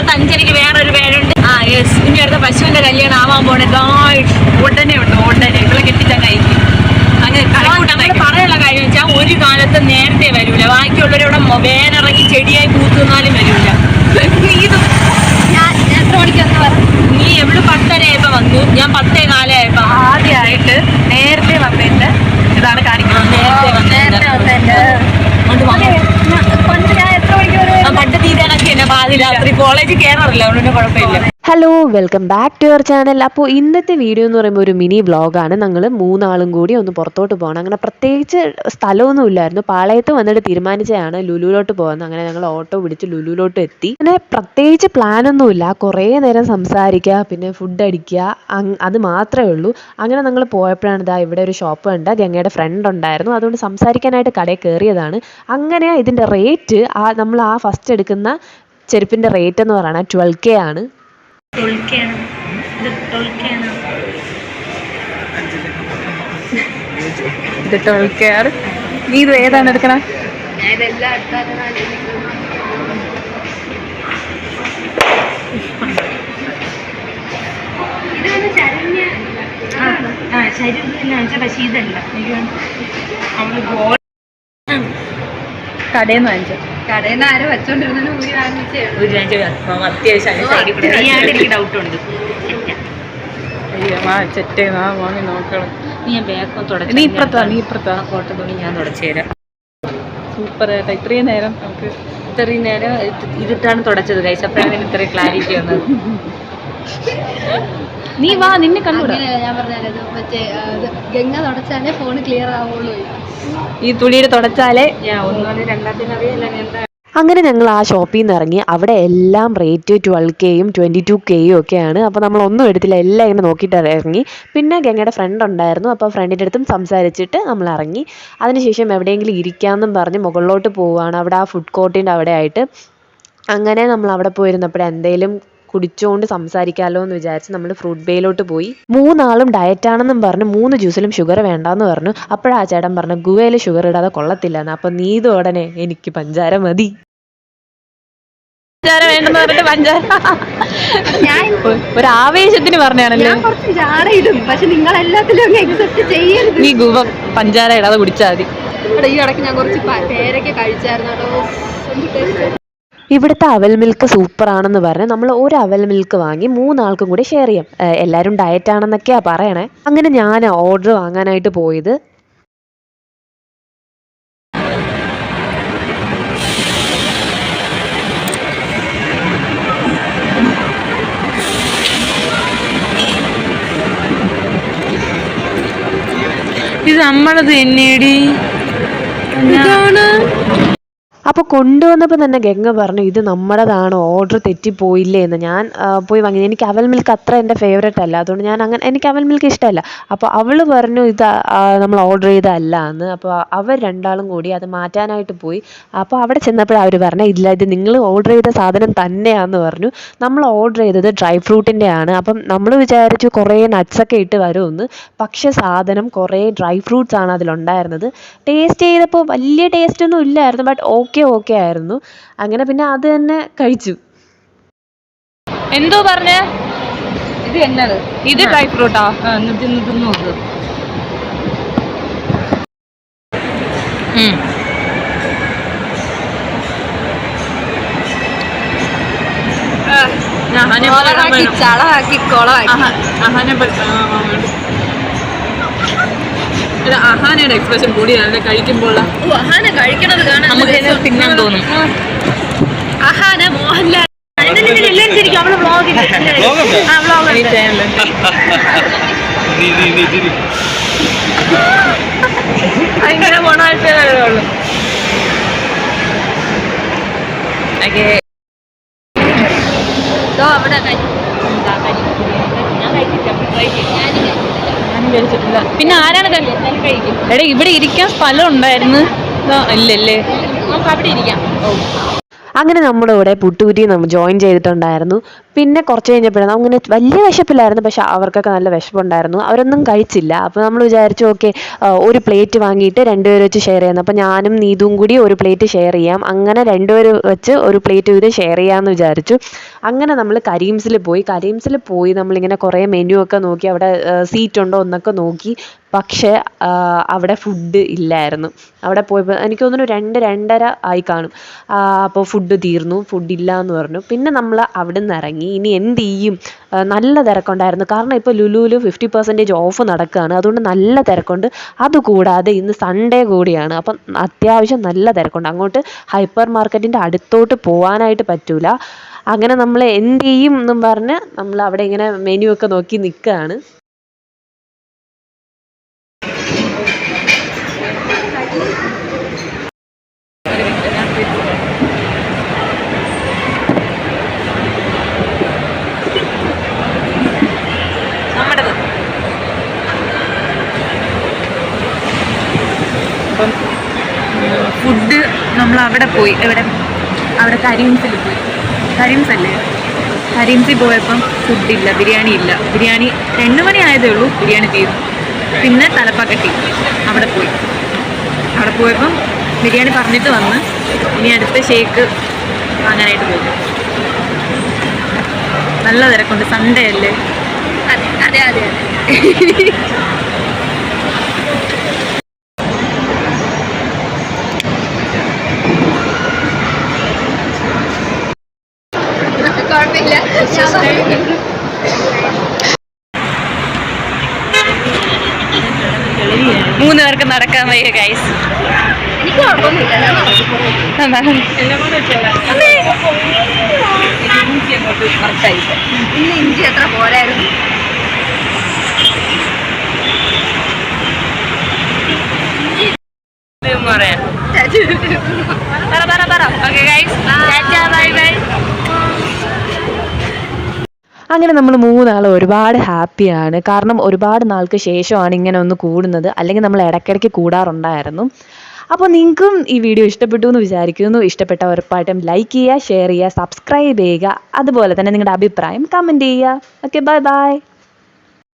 അടുത്ത അഞ്ചരയ്ക്ക് വേറൊരു പേരുണ്ട്. ആ യെസ് ഇനി അടുത്ത പശുവിന്റെ കല്യാണം ആവാൻ പോണേ. ഉടനെ ഉണ്ട്? ഉടനെ. ഇവിടെ കെട്ടിച്ചാൽ കഴിക്കും. അങ്ങനെ പറയാനുള്ള കാര്യം വെച്ചാൽ ഒരു കാലത്ത് നേരത്തെ വരൂല. ബാക്കിയുള്ളവരവിടെ വേനിറങ്ങി ചെടിയായി കൂത്തുന്നാലും വരൂല ഇത് ഞാൻ എത്ര മണിക്ക് വന്ന് പറഞ്ഞു നീ എവിടെ പത്തരയായപ്പോ വന്നു ഞാൻ പത്തേ കാലമായപ്പോ ആദ്യമായിട്ട് നേരത്തെ വന്നിട്ട് ഇതാണ് കാണിക്കുന്നത് നേരത്തെ വന്നതിന്റെ നേരത്തെ വന്നതല്ലേ പണ്ട് ഞാൻ എത്ര മണിക്ക് വരെ ആ പണ്ട് രാത്രി hello welcome back to your channel അപ്പോൾ ഇന്നത്തെ വീഡിയോ എന്ന് പറയുമ്പോൾ ഒരു മിനി വ്ളോഗാണ് ഞങ്ങൾ മൂന്നാളും കൂടി ഒന്ന് പുറത്തോട്ട് പോകണം. അങ്ങനെ പ്രത്യേകിച്ച് സ്ഥലമൊന്നും ഇല്ലായിരുന്നു. പാളയത്ത് വന്നിട്ട് തീരുമാനിച്ചതാണ് ലുലുവിലോട്ട് പോകുന്നത് അങ്ങനെ ഞങ്ങൾ ഓട്ടോ പിടിച്ച് ലുലുവിലോട്ട് എത്തി. അങ്ങനെ പ്രത്യേകിച്ച് പ്ലാനൊന്നുമില്ല കുറേ നേരം സംസാരിക്കുക പിന്നെ ഫുഡ് അടിക്കുക അത് മാത്രമേ ഉള്ളൂ. അങ്ങനെ ഞങ്ങൾ പോയപ്പോഴാണ് ഇതാ ഇവിടെ ഒരു ഷോപ്പ് ഉണ്ട് ഗംഗയുടെ ഫ്രണ്ട് ഉണ്ടായിരുന്നു. അതുകൊണ്ട് സംസാരിക്കാനായിട്ട് കടയിൽ കയറിയതാണ്. അങ്ങനെ ഇതിന്റെ റേറ്റ് ആ നമ്മൾ ആ ഫസ്റ്റ് എടുക്കുന്ന ചെരുപ്പിന്റെ റേറ്റ് എന്ന് പറയുന്നത് ട്വൽവ് കെ ആണ്. ഇത് ടൊൾക്കയാണ് ഇത് ആർ കെയർ നീ ഇത് ഏതാണ് എടുക്കണേ? പക്ഷേ ഇതല്ല. കടയിൽ നിന്ന് വാങ്ങിച്ചു കടയിൽ നിന്ന് ആരും വെച്ചോണ്ടിരുന്നു ഊരി വാങ്ങിച്ചേ ഉള്ളൂ. ഒരു രണ്ട് അത്യാവശ്യം എനിക്ക് ഡൗട്ട് ഉണ്ട്. നീ ഞാൻ ബാഗ് തുടച്ചു നീ ഇപ്പുറത്താ നീ ഇപ്പുറത്താ. കോട്ട തുണി ഞാൻ തുടച്ചു തരാം. സൂപ്പർ ആയിട്ടാ ഇത്രയും നേരം നമുക്ക് ഇത്രയും നേരം ഇത് ഇതിട്ടാണ് തുടച്ചത് ഇതിന് ഇത്രയും ക്ലാരിറ്റി വന്നത്. നീ വാ നിന്നെ കണ്ടു ഞാൻ പറഞ്ഞത് മറ്റേ ഗംഗ തുടച്ചാലേ ഫോൺ ക്ലിയർ ആവുള്ളൂ. ഈ തുണിയിൽ തുടച്ചാലേ ഞാൻ ഒന്നും രണ്ടാമത്തിന് അറിയില്ല എന്താ? അങ്ങനെ ഞങ്ങൾ ആ ഷോപ്പിൽ നിന്ന് ഇറങ്ങി അവിടെ എല്ലാം റേറ്റ് ട്വൽവ് കെയും ട്വന്റി ടു കെയും ഒക്കെയാണ്. അപ്പോൾ നമ്മൾ ഒന്നും എടുത്തില്ല എല്ലാം ഇങ്ങനെ നോക്കിയിട്ട് ഇറങ്ങി. പിന്നെ ഗംഗയുടെ ഫ്രണ്ട് ഉണ്ടായിരുന്നു അപ്പോൾ ഫ്രണ്ടിന്റെ അടുത്തും സംസാരിച്ചിട്ട് നമ്മൾ ഇറങ്ങി. അതിനുശേഷം എവിടെയെങ്കിലും ഇരിക്കാമെന്നും പറഞ്ഞ് മുകളിലോട്ട് പോവുകയാണ്. അവിടെ ആ ഫുഡ് കോർട്ടിന്റെ അവിടെ ആയിട്ട് അങ്ങനെ നമ്മൾ അവിടെ പോയിരുന്നപ്പോൾ എന്തെങ്കിലും കുടിച്ചുകൊണ്ട് സംസാരിക്കാമല്ലോ എന്ന് വിചാരിച്ച് നമ്മൾ ഫ്രൂട്ട് ബേയിലോട്ട് പോയി. മൂന്നാളും ഡയറ്റാണെന്നും പറഞ്ഞ് മൂന്ന് ജ്യൂസിലും ഷുഗർ വേണ്ടാന്ന് പറഞ്ഞു. അപ്പോഴാ ചേട്ടൻ പറഞ്ഞു ഗുവയിൽ ഷുഗർ ഇടാതെ കൊള്ളത്തില്ല എന്നാ അപ്പം നീ ഇത് ഉടനെ എനിക്ക് പഞ്ചാര മതി. പഞ്ചാര വേണ്ടെന്ന് പറഞ്ഞിട്ട് പഞ്ചാര. ഞാൻ ഒരു ആവേശത്തിന് പറഞ്ഞാണല്ലേ? ഞാൻ കുറച്ച് ജാടയിടും പക്ഷെ നിങ്ങൾ എല്ലാത്തിലും അങ്ങ് എക്സെപ്റ്റ് ചെയ്യരുത്. നീ ഗുവ പഞ്ചാര ഇടാതെ കുടിച്ചാൽ മതി. ഇവിടെ ഈ ഇടയ്ക്ക് ഞാൻ കുറച്ച് പേരൊക്കെ കഴിച്ചായിരുന്നു കേട്ടോ. ഇവിടുത്തെ അവൽ മിൽക്ക് സൂപ്പറാണെന്ന് പറഞ്ഞ് നമ്മൾ ഒരു അവൽ മിൽക്ക് വാങ്ങി മൂന്നാൾക്കും കൂടി ഷെയർ ചെയ്യാം. എല്ലാവരും ഡയറ്റ് ആണെന്നൊക്കെയാണ് പറയണേ. അങ്ങനെ ഞാൻ ഓർഡർ വാങ്ങാനായിട്ട് പോയത്. ഇത് നമ്മളത് എന്നേടി അപ്പോൾ കൊണ്ടുവന്നപ്പോൾ തന്നെ ഗംഗ പറഞ്ഞു ഇത് നമ്മുടേതാണ് ഓർഡർ തെറ്റിപ്പോയില്ലേ എന്ന്. ഞാൻ പോയി വാങ്ങി. എനിക്ക് അവൽ മിൽക്ക് അത്ര എന്റെ ഫേവറേറ്റ് അല്ല. അതുകൊണ്ട് ഞാൻ അങ്ങനെ എനിക്ക് അവൽ മിൽക്ക് ഇഷ്ടമല്ല. അപ്പോൾ അവൾ പറഞ്ഞു ഇത് നമ്മൾ ഓർഡർ ചെയ്തതല്ല എന്ന്. അപ്പോൾ അവർ രണ്ടാളും കൂടി അത് മാറ്റാനായിട്ട് പോയി. അപ്പോൾ അവിടെ ചെന്നപ്പോൾ അവർ പറഞ്ഞു ഇല്ല ഇത് നിങ്ങൾ ഓർഡർ ചെയ്ത സാധനം തന്നെയാണെന്ന് പറഞ്ഞു. നമ്മൾ ഓർഡർ ചെയ്തത് ഡ്രൈ ഫ്രൂട്ടിന്റെ ആണ്. അപ്പം നമ്മൾ വിചാരിച്ചു കുറേ നട്ട്സൊക്കെ ഇട്ട് വരുമെന്ന്. പക്ഷേ സാധനം കുറേ ഡ്രൈ ഫ്രൂട്ട്സ് ആണ് അതിലുണ്ടായിരുന്നത്. ടേസ്റ്റ് ചെയ്തപ്പോൾ വലിയ ടേസ്റ്റ് ഒന്നും ഇല്ലായിരുന്നു. ബട്ട് ഓക്കെ ഓക്കെ ആയിരുന്നു. അങ്ങനെ പിന്നെ അത് തന്നെ കഴിച്ചു. എന്തോ പറഞ്ഞ? ഇത് എന്നത്. ഇത് ഡ്രൈ ഫ്രൂട്ടാ ആ? എന്നിട്ട് തിന്ന് നോക്ക്. കോളറാക്കി കൊളാക്കി അഹാനയുടെ എക്സ്പ്രഷൻ കൂടിയാണ് കഴിക്കുമ്പോൾ ഓ, അഹാന കഴിക്കണത് കാണാൻ നമുക്ക് തിന്നാൻ തോന്നും. അഹാന മോഹൻലാൽ. ഭയങ്കര ഗുണമായിട്ടേ ഉള്ളൂ. ഓക്കെ ഇതോ അവിടെ കഴി- എന്താ കഴി- ഞാൻ കഴിച്ചില്ല try ചെയ്തു. ഞാനും കഴിച്ചിട്ടില്ല. കഴിച്ചിട്ടില്ല പിന്നെ ആരാണ് കഴിക്കും എടാ ഇവിടെ ഇരിക്കാൻ സ്ഥലം ഉണ്ടായിരുന്നു. ഇല്ലല്ലേ. നമുക്ക് അവിടെ ഇരിക്കാം. അങ്ങനെ നമ്മുടെ ഇവിടെ പുട്ടുകുറ്റി നമ്മൾ ജോയിൻ ചെയ്തിട്ടുണ്ടായിരുന്നു പിന്നെ കുറച്ച് കഴിഞ്ഞപ്പോഴാണ്. അങ്ങനെ വലിയ വിശപ്പില്ലായിരുന്നു പക്ഷെ അവർക്കൊക്കെ നല്ല വിശപ്പുണ്ടായിരുന്നു. അവരൊന്നും കഴിച്ചില്ല. അപ്പോൾ നമ്മൾ വിചാരിച്ചു ഓക്കെ ഒരു പ്ലേറ്റ് വാങ്ങിയിട്ട് രണ്ടുപേരും വെച്ച് ഷെയർ ചെയ്യുന്നു അപ്പോൾ ഞാനും നീതും കൂടി ഒരു പ്ലേറ്റ് ഷെയർ ചെയ്യാം. അങ്ങനെ രണ്ടുപേരും വെച്ച് ഒരു പ്ലേറ്റ് വീതം ഷെയർ ചെയ്യാമെന്ന് വിചാരിച്ചു. അങ്ങനെ നമ്മൾ കരീംസിൽ പോയി. കരീംസിൽ പോയി നമ്മളിങ്ങനെ കുറേ മെനു ഒക്കെ നോക്കി. അവിടെ സീറ്റ് ഉണ്ടോ എന്നൊക്കെ നോക്കി. പക്ഷേ അവിടെ ഫുഡ് ഇല്ലായിരുന്നു. അവിടെ പോയപ്പോൾ എനിക്ക് തോന്നുന്നു രണ്ട് രണ്ടര ആയി കാണും. അപ്പോൾ ഫുഡ് തീർന്നു. ഫുഡ് ഇല്ല എന്ന് പറഞ്ഞു. പിന്നെ നമ്മൾ അവിടെ നിന്ന് ഇറങ്ങി. ഇനി എന്ത് ചെയ്യും? നല്ല തിരക്കുണ്ടായിരുന്നു. കാരണം ഇപ്പോൾ ലുലുവിൽ ഫിഫ്റ്റി പെർസെന്റേജ് ഓഫ് നടക്കുകയാണ് അതുകൊണ്ട് നല്ല തിരക്കുണ്ട്. അതുകൂടാതെ ഇന്ന് സൺഡേ കൂടിയാണ്. അപ്പം അത്യാവശ്യം നല്ല തിരക്കുണ്ട്. അങ്ങോട്ട് ഹൈപ്പർ മാർക്കറ്റിന്റെ അടുത്തോട്ട് പോകാനായിട്ട് പറ്റൂല. അങ്ങനെ നമ്മൾ എന്ത് ചെയ്യും എന്നും പറഞ്ഞ് നമ്മൾ അവിടെ ഇങ്ങനെ മെനു ഒക്കെ നോക്കി നിൽക്കുകയാണ് അപ്പം ഫുഡ് നമ്മൾ അവിടെ പോയി. എവിടെ? അവിടെ കരീംസിൽ പോയി. കരീംസ് അല്ലേ കരീംസിൽ പോയപ്പം ഫുഡില്ല ബിരിയാണി ഇല്ല. ബിരിയാണി രണ്ട് മണി ആയതേ ഉള്ളൂ ബിരിയാണി തീരും പിന്നെ തലപ്പാക്കട്ടി അവിടെ പോയി. അവിടെ പോയപ്പം ബിരിയാണി പറഞ്ഞിട്ട് വന്ന് ഇനി അടുത്ത ഷേക്ക് വാങ്ങാനായിട്ട് പോകും. നല്ല തിരക്കുണ്ട്. സൺഡേ അല്ലേ? അതെ അതെ അതെ അതെ കുഴപ്പമില്ല മൂന്ന് പേർക്ക് നടക്കാൻ വയ്യ ഗൈസ് ഇഞ്ചി എത്ര പോരായിരുന്നു പറയാം പറ പറ പറ ഓക്കെ ഗൈസ് ബൈ ബൈ അങ്ങനെ നമ്മൾ മൂന്നാളും ഒരുപാട് ഹാപ്പിയാണ്. കാരണം ഒരുപാട് നാൾക്ക് ശേഷമാണ് ഇങ്ങനെ ഒന്ന് കൂടുന്നത്. അല്ലെങ്കിൽ നമ്മൾ ഇടയ്ക്കിടയ്ക്ക് കൂടാറുണ്ടായിരുന്നു. അപ്പോൾ നിങ്ങൾക്കും ഈ വീഡിയോ ഇഷ്ടപ്പെട്ടു എന്ന് വിചാരിക്കുന്നു. ഇഷ്ടപ്പെട്ട ഉറപ്പായിട്ടും ലൈക്ക് ചെയ്യുക ഷെയർ ചെയ്യുക സബ്സ്ക്രൈബ് ചെയ്യുക. അതുപോലെ തന്നെ നിങ്ങളുടെ അഭിപ്രായം കമന്റ് ചെയ്യുക. Okay bye bye